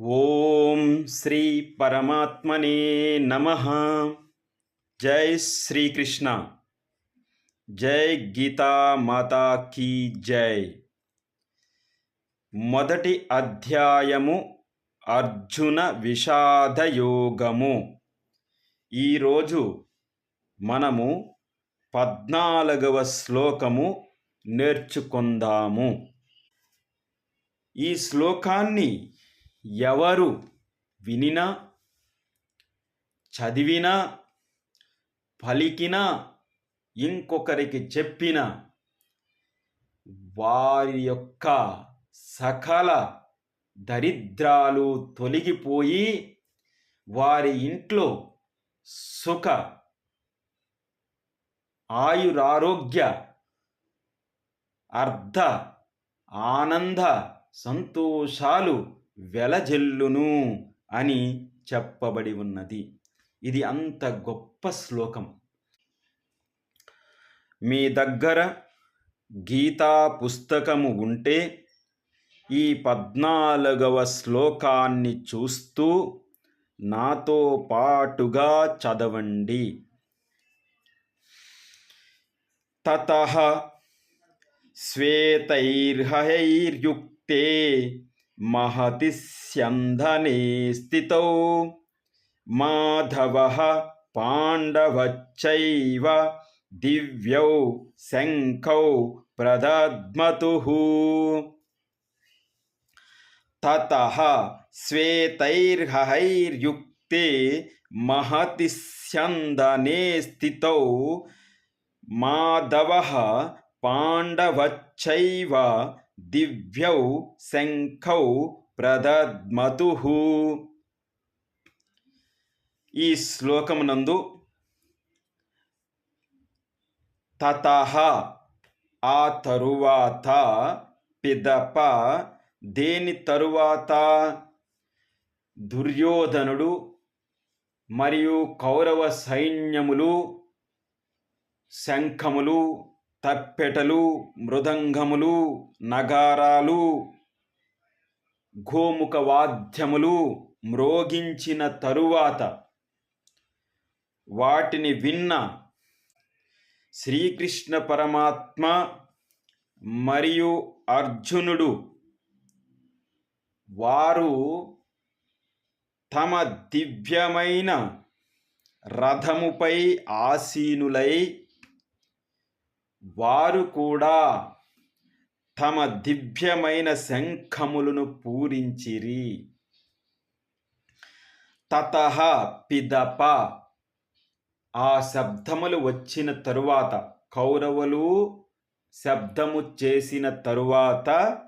ఓం శ్రీ పరమాత్మనే నమ. జై శ్రీకృష్ణ. జై గీతా మాతా కీ జై. మొదటి అధ్యాయము అర్జున విషాదయోగము ఈరోజు మనము పద్నాలుగవ శ్లోకము నేర్చుకుందాము. ఈ శ్లోకాన్ని ఎవరు వినినా చదివినా పలికినా ఇంకొకరికి చెప్పిన వారి యొక్క సకల దరిద్రాలు తొలగిపోయి వారి ఇంట్లో సుఖ ఆయురారోగ్య అర్ధ ఆనంద సంతోషాలు వెలజల్లును అని చెప్పబడి ఉన్నది. ఇది అంత గొప్ప శ్లోకం. మీ దగ్గర గీతా పుస్తకము ఉంటే ఈ పద్నాలుగవ శ్లోకాన్ని చూస్తూ నాతో పాటుగా చదవండి. తత శ్వేతైర్హైర్యుక్తే महति स्यन्धने स्थितौ माधवः पाण्डवच्चैव दिव्यौ शङ्खौ प्रदद्मतुः ततः श्वेतैर्हैर्युक्ते महति स्यन्दने स्थितौ माधवः తచ్చైవ దివ్యౌ శంఖౌ ప్రదద్మతు ఈ శ్లోకమునందు తత ఆ తరువాత పిదప దేని తరువాత? దుర్యోధనుడు మరియు కౌరవ సైన్యములు శంఖములు తప్పెటలు మృదంగములు నగారాలు ఘోముఖ వాద్యములు మ్రోగించిన తరువాత వాటిని విన్న శ్రీకృష్ణ పరమాత్మ మరియు అర్జునుడు వారు తమ దివ్యమైన రథముపై ఆసీనులై వారు కూడా తమ దివ్యమైన శంఖములను పూరించిరి. తత పిదప. ఆ శబ్దములు వచ్చిన తరువాత కౌరవులు శబ్దము చేసిన తరువాత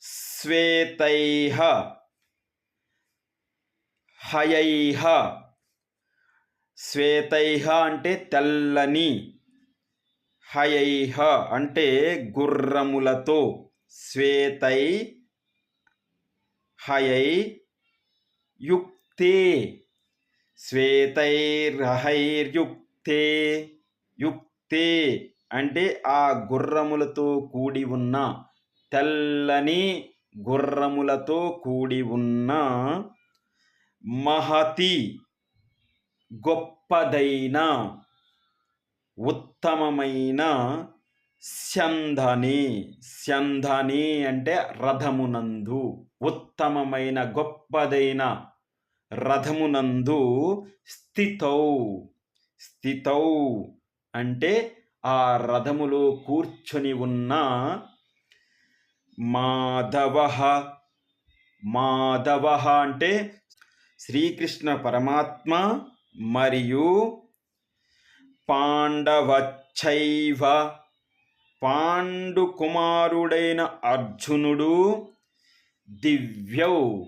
శ్వేతైహ హయైహ శ్వేతైహ అంటే తెల్లని హయైహ అంటే గుర్రములతో శ్వేతై హయై యుక్తే శ్వేతైర్హైర్యుక్తే యుక్తే అంటే ఆ గుర్రములతో కూడి ఉన్న తెల్లని గుర్రములతో కూడి ఉన్న మహతి గొప్పదైన ఉత్తమమైన సంధని సంధని అంటే రథమునందు. ఉత్తమమైన గొప్పదైన రథమునందు స్థితౌ. స్థితౌ అంటే ఆ రథములో కూర్చొని ఉన్న మాధవ. మాధవ అంటే శ్రీకృష్ణ పరమాత్మ మరియు పాండవచ్చైవ పాండుకుమారుడైన అర్జునుడు దివ్యౌ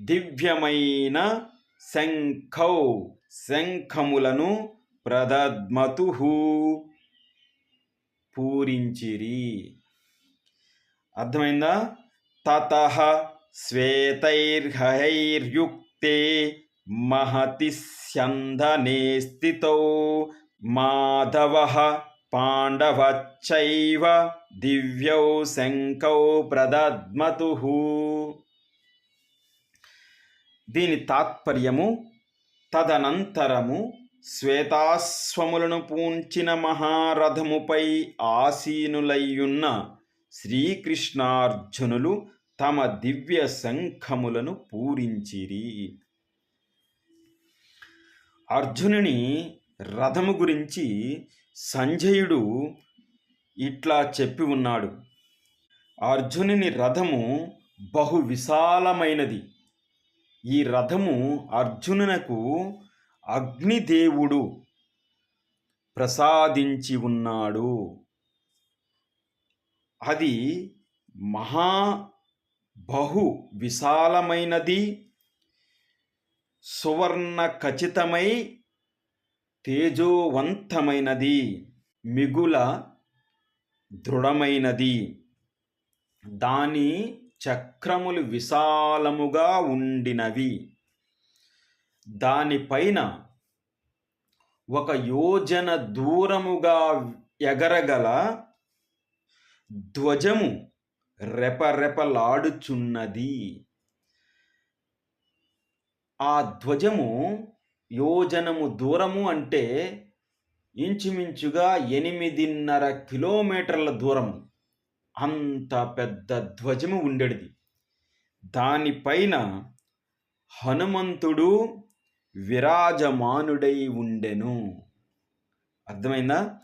దివ్యమైన శంఖౌ శంఖములను ప్రదద్మతు పూరించిరి. అర్థమైందా? తత శ్వేతైర్హైర్యుక్తే మహతి స్యందనే స్థితౌ మాధవ పాండవచ్చైవ దివ్యౌ శంకౌ ప్రదద్మతు దీని తాత్పర్యము తదనంతరము శ్వేతాశ్వములను పూంచిన మహారథముపై ఆసీనులయ్యున్న శ్రీకృష్ణార్జునులు తమ దివ్య శంఖములను పూరించిరి. అర్జునుని రథము గురించి సంజయుడు ఇట్లా చెప్పి ఉన్నాడు. అర్జునుని రథము బహు విశాలమైనది. ఈ రథము అర్జునునకు అగ్నిదేవుడు ప్రసాదించి ఉన్నాడు. అది మహా బహు విశాలమైనది సువర్ణ ఖచ్చితమై తేజోవంతమైనది మిగుల దృఢమైనది. దాని చక్రములు విశాలముగా ఉండినవి. దానిపైన ఒక యోజన దూరముగా ఎగరగల ధ్వజము రెపరెపలాడుచున్నది. ఆ ధ్వజము యోజనము దూరము అంటే ఇంచుమించుగా ఎనిమిదిన్నర కిలోమీటర్ల దూరము. అంత పెద్ద ధ్వజము ఉండేది దానిపైన హనుమంతుడు విరాజమానుడై ఉండెను. అర్థమైందా?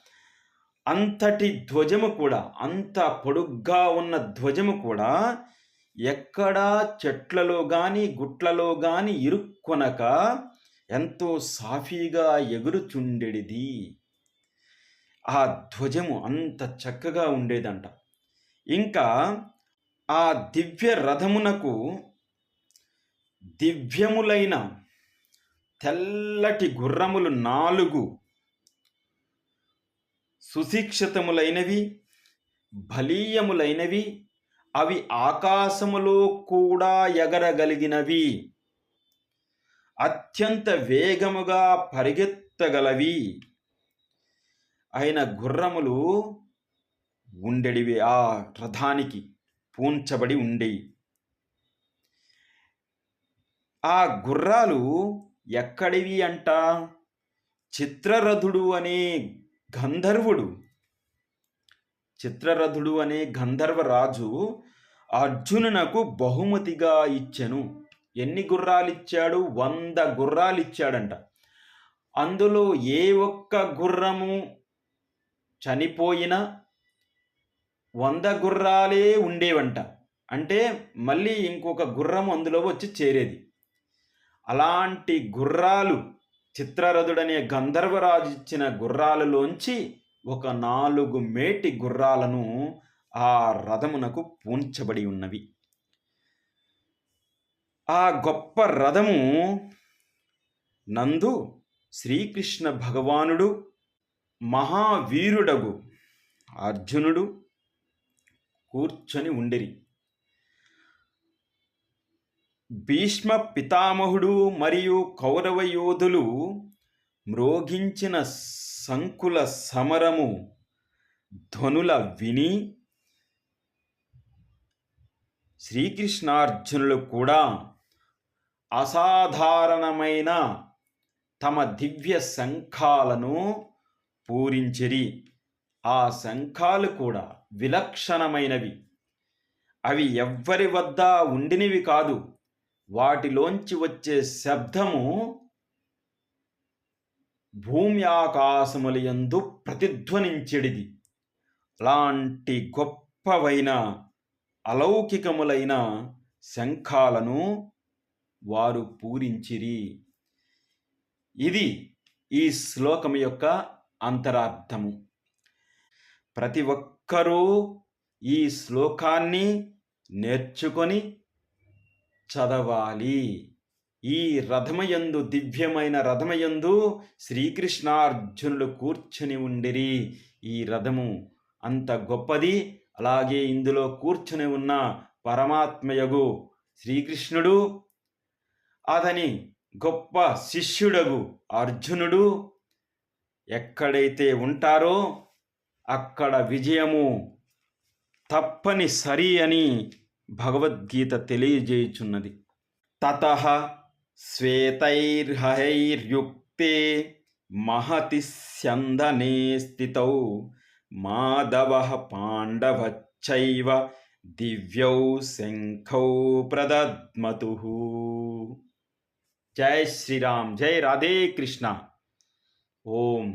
అంతటి ధ్వజము కూడా అంత పొడుగ్గా ఉన్న ధ్వజము కూడా ఎక్కడా చెట్లలో కానీ గుట్లలో కానీ ఇరుక్కొనక ఎంతో సాఫీగా ఎగురుచుండెడిది ఆ ధ్వజము అంత చక్కగా ఉండేదంట. ఇంకా ఆ దివ్య రథమునకు దివ్యములైన తెల్లటి గుర్రములు నాలుగు సుశిక్షితములైనవి బలీయములైనవి అవి ఆకాశములో కూడా ఎగరగలిగినవి. అత్యంత వేగముగా పరిగెత్తగలవి. అయిన గుర్రములు ఉండేడివి ఆ రథానికి పూంచబడి ఉండేవి ఆ గుర్రాలు ఎక్కడివి అంట? చిత్రరథుడు అనే గంధర్వుడు. చిత్రరథుడు అనే గంధర్వరాజు అర్జునునకు బహుమతిగా ఇచ్చెను. ఎన్ని గుర్రాలు ఇచ్చాడు వంద గుర్రాలు ఇచ్చాడంట అందులో ఏ ఒక్క గుర్రము చనిపోయినా వంద గుర్రాలే ఉండేవంట. అంటే మళ్ళీ ఇంకొక గుర్రం అందులో వచ్చి చేరేది. అలాంటి గుర్రాలు చిత్రరథుడనే గంధర్వరాజు ఇచ్చిన గుర్రాలలోంచి ఒక నాలుగు మేటి గుర్రాలను ఆ రథమునకు పూంచబడి ఉన్నవి. ఆ గొప్ప రథము నందు శ్రీకృష్ణ భగవానుడు మహావీరుడగు అర్జునుడు కూర్చొని ఉండిరి. భీష్మ పితామహుడు మరియు కౌరవ యోధులు మ్రోగించిన సంకుల సమరము ధ్వనుల విని శ్రీకృష్ణార్జునులు కూడా అసాధారణమైన తమ దివ్య శంఖాలను పూరించిరి. ఆ శంఖాలు కూడా విలక్షణమైనవి. అవి ఎవ్వరి వద్ద ఉండినవి కాదు. వాటిలోంచి వచ్చే శబ్దము భూమి ఆకాశముల యందు ప్రతిధ్వనించెడిది. అలాంటి గొప్పవైన అలౌకికములైన శంఖాలను వారు పూరించిరి. ఇది ఈ శ్లోకం యొక్క అంతరార్థము. ప్రతి ఒక్కరూ ఈ శ్లోకాన్ని నేర్చుకొని చదవాలి. ఈ రథమయందు దివ్యమైన రథమయందు శ్రీకృష్ణార్జునులు కూర్చుని ఉండిరి. ఈ రథము అంత గొప్పది. అలాగే ఇందులో కూర్చుని ఉన్న పరమాత్మయగు శ్రీకృష్ణుడు అతని గొప్ప శిష్యుడగు అర్జునుడు ఎక్కడైతే ఉంటారో అక్కడ విజయము తప్పనిసరి అని భగవద్గీత తెలియజేయుచున్నది. తత శ్వేతైర్హైర్యుక్తే మహతి స్యందనే స్థితౌ మాధవ పాండవచ్చైవ దివ్యౌ శంఖౌ ప్రదద్మతు జై శ్రీరామ్ జై రాధే కృష్ణ ఓం